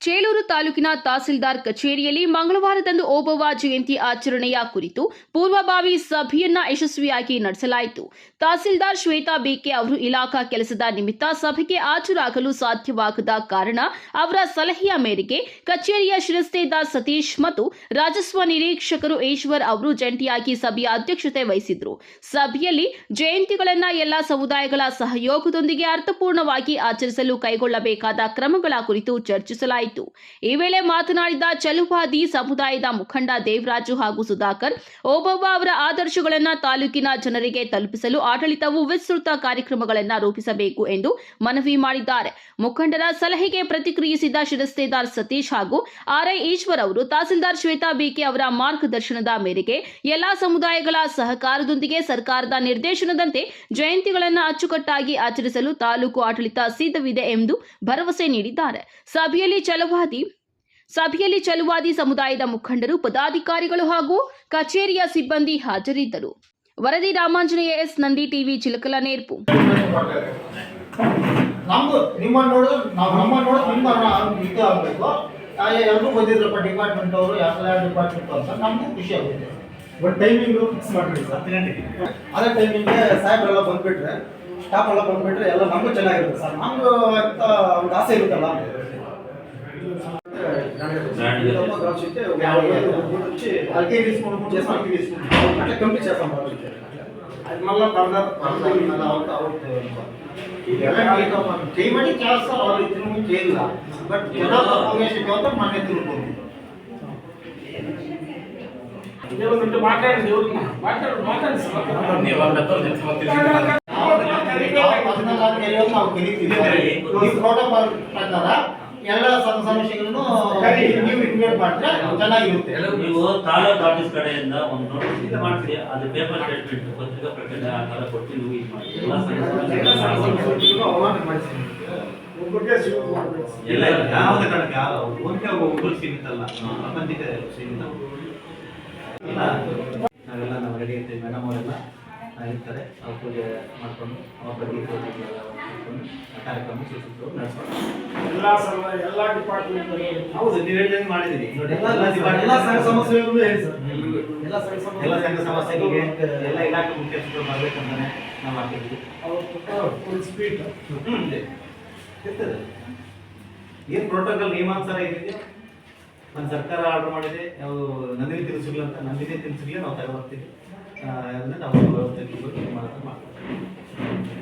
ಚೇಳೂರು ತಾಲೂಕಿನ ತಹಸೀಲ್ದಾರ್ ಕಚೇರಿಯಲ್ಲಿ ಮಂಗಳವಾರದಂದು ಓಬವ್ವ ಜಯಂತಿ ಆಚರಣೆಯ ಕುರಿತು ಪೂರ್ವಭಾವಿ ಸಭೆಯನ್ನ ಯಶಸ್ವಿಯಾಗಿ ನಡೆಸಲಾಯಿತು. ತಹಸೀಲ್ದಾರ್ ಶ್ವೇತಾ ಬೇಕೆ ಅವರು ಇಲಾಖಾ ಕೆಲಸದ ನಿಮಿತ್ತ ಸಭೆಗೆ ಹಾಜರಾಗಲು ಸಾಧ್ಯವಾಗದ ಕಾರಣ ಅವರ ಸಲಹೆಯ ಮೇರೆಗೆ ಕಚೇರಿಯ ಶಿರಸ್ತೇದಾರ್ ಸತೀಶ್ ಮತ್ತು ರಾಜಸ್ವ ನಿರೀಕ್ಷಕರು ಈಶ್ವರ್ ಅವರು ಜಂಟಿಯಾಗಿ ಸಭೆಯ ಅಧ್ಯಕ್ಷತೆ ವಹಿಸಿದ್ರು. ಸಭೆಯಲ್ಲಿ ಜಯಂತಿಗಳನ್ನ ಎಲ್ಲಾ ಸಮುದಾಯಗಳ ಸಹಯೋಗದೊಂದಿಗೆ ಅರ್ಥಪೂರ್ಣವಾಗಿ ಆಚರಿಸಲು ಕೈಗೊಳ್ಳಬೇಕಾದ ಕ್ರಮಗಳ ಕುರಿತು ಚರ್ಚಿಸಲಾಯಿತು. ಈ ವೇಳೆ ಮಾತನಾಡಿದ ಚಲುವಾದಿ ಸಮುದಾಯದ ಮುಖಂಡ ದೇವರಾಜು ಹಾಗೂ ಸುಧಾಕರ್, ಓಬವ್ವ ಅವರ ಆದರ್ಶಗಳನ್ನು ತಾಲೂಕಿನ ಜನರಿಗೆ ತಲುಪಿಸಲು ಆಡಳಿತವು ವಿಸ್ತೃತ ಕಾರ್ಯಕ್ರಮಗಳನ್ನು ರೂಪಿಸಬೇಕು ಎಂದು ಮನವಿ ಮಾಡಿದ್ದಾರೆ. ಮುಖಂಡರ ಸಲಹೆಗೆ ಪ್ರತಿಕ್ರಿಯಿಸಿದ ಶಿರಸ್ತೇದಾರ್ ಸತೀಶ್ ಹಾಗೂ ಆರ್ಐ ಈಶ್ವರ್ ಅವರು ತಹಸೀಲ್ದಾರ್ ಶ್ವೇತಾ ಬಿಕೆ ಅವರ ಮಾರ್ಗದರ್ಶನದ ಮೇರೆಗೆ ಎಲ್ಲಾ ಸಮುದಾಯಗಳ ಸಹಕಾರದೊಂದಿಗೆ ಸರ್ಕಾರದ ನಿರ್ದೇಶನದಂತೆ ಜಯಂತಿಗಳನ್ನು ಅಚ್ಚುಕಟ್ಟಾಗಿ ಆಚರಿಸಲು ತಾಲೂಕು ಆಡಳಿತ ಸಿದ್ಧವಿದೆ ಎಂದು ಭರವಸೆ ನೀಡಿದ್ದಾರೆ. ಸಭೆಯಲ್ಲಿ ಚಲವಾದಿ ಸಭೆಯಲ್ಲಿ ಚಲುವಾದಿ ಸಮುದಾಯದ ಮುಖಂಡರು ಪದಾಧಿಕಾರಿಗಳು ಹಾಗೂ ಕಚೇರಿಯ ಸಿಬ್ಬಂದಿ ಹಾಜರಿದ್ದರು. ವರದಿ ರಾಮಾಂಜನೇಯ ಎಸ್. ನಂದಿ ಟಿವಿ ಚಿಲಕಲ ನೇರ್ಪು ನಮ್ದು ನಿಮ್ಮ ನೋಡಿದ್ರೆ ನಾವು ನಮ್ಮ ನೋಡಿದ್ರೆ ನಿಮ್ಮ ಇದು ಆಗಬೇಕು. ಎಲ್ಲರೂ ಬಂದಿದ್ರಪ್ಪ ಡಿಪಾರ್ಟ್ಮೆಂಟ್ ಅವರು ಎಲ್ಲ ಡಿಪಾರ್ಟ್ಮೆಂಟ್ ಅಂತ ನಮಗೂ ಖುಷಿ ಆಗುತ್ತೆ. ಒಂದು ಟೈಮಿಂಗು ಫಿಕ್ಸ್ ಮಾಡ್ಬಿಡಿ ಸರ್ ಹತ್ತು ಗಂಟೆಗೆ. ಅದೇ ಟೈಮಿಂಗ್ಗೆ ಸಾಹೇಬ್ರೆಲ್ಲ ಬಂದ್ಬಿಟ್ರೆ ಸ್ಟಾಫ್ ಎಲ್ಲ ಬಂದ್ಬಿಟ್ರೆ ಎಲ್ಲ ನಮಗೂ ಚೆನ್ನಾಗಿರುತ್ತೆ ಸರ್. ನಮ್ಗೆ ಅಂತ ಒಂದು ಆಸೆ ಇರುತ್ತಲ್ಲ. అట్లా కంప్లీట్ చేస్తాం అది మళ్ళీ పడదా అవుట్ అవుట్ చేయమని చేస్తా వాళ్ళు ఇతను బట్ జనాభా ఫౌండేషన్ కోసం మన ఎత్తుకుంటుంది మాట్లాడండి మాట్లాడు మాట్లాడండి ప్రోటోకాల్ ప్రకారం ಎಲ್ಲ ಸಮ ಸಮಸ್ಯೆಗಳನ್ನು ನೀವು ಇನ್ವೇಟ್ ಮಾಡಿದ್ರೆ ಚೆನ್ನಾಗಿರುತ್ತೆ. ನೀವು ತಾಲೂಕು ಆಫೀಸ್ ಕಡೆಯಿಂದ ಒಂದು ನೋಟಿಸ್ ಇದು ಮಾಡ್ತೀರಿ ಅದು ಪೇಪರ್ ಸ್ಟೇಟ್ಮೆಂಟ್ ಪತ್ರಿಕಾ ಪ್ರಕಟಣೆ ಆ ಥರ ಕೊಟ್ಟು ನೀವು ಇದು ಮಾಡಿ ಎಲ್ಲ ಎಲ್ಲ ಯಾವುದೇ ಕಾರಣಕ್ಕೆ ಯಾವ ಒಂದೇ ಒಬ್ಬರು ಸೀಮಿತಲ್ಲ ಪ್ರಪಂಚಕ್ಕೆ ಸೀಮಿತ. ನಾವೆಲ್ಲ ನಾವು ರೆಡಿ ಇರ್ತೀವಿ. ಮೇಡಮ್ ಅವರೆಲ್ಲ ಇರ್ತಾರೆ ಅವ್ರ ಪೂಜೆ ಮಾಡ್ಕೊಂಡು ಅವ್ರ ಬಗ್ಗೆ ಕಾರ್ಯಕ್ರಮ ಎಲ್ಲಾ ಸಮಯ ಎಲ್ಲಾ ಡಿಪಾರ್ಟ್ಮೆಂಟ್ ಹೌದು ನೀವು ಹೇಳಿದಂಗೆ ಮಾಡಿದ್ದೀರಿ ನೋಡಿ ಎಲ್ಲ ಎಲ್ಲ ಎಲ್ಲ ಎಲ್ಲ ಸಂಘ ಸಮಸ್ಯೆಗಳಿಗೂ ಹೇಳಿ ಸರ್. ಎಲ್ಲ ಸಂಘ ಸಮಸ್ಯೆ ಎಲ್ಲ ಸಂಘ ಸಮಸ್ಯೆಗಳಿಗೆ ಎಲ್ಲ ಇಲಾಖೆ ಮುಖ್ಯಸ್ಥರು ಬರ್ಬೇಕಂತಾನೆ ನಾವು ಫುಲ್ ಸ್ಪೀಡ್ ಇದೆ. ಇರ್ತದೆ. ಏನು ಪ್ರೋಟೋಕಾಲ್ ನಿಯಮಾನುಸಾರ ಏನಿದೆ ನಮ್ಮ ಸರ್ಕಾರ ಆರ್ಡರ್ ಮಾಡಿದೆ ನಾವು ನಂದಿನಿ ತಿನಿಸುಗಳು ಅಂತ ನಂದಿನಿ ತಿನಿಸುಗಳೇ ನಾವು ತಗೊಳ್ತೀವಿ ಅದನ್ನ ನಾವು ವ್ಯವಸ್ಥೆ ಮಾಡ್ತೀವಿ.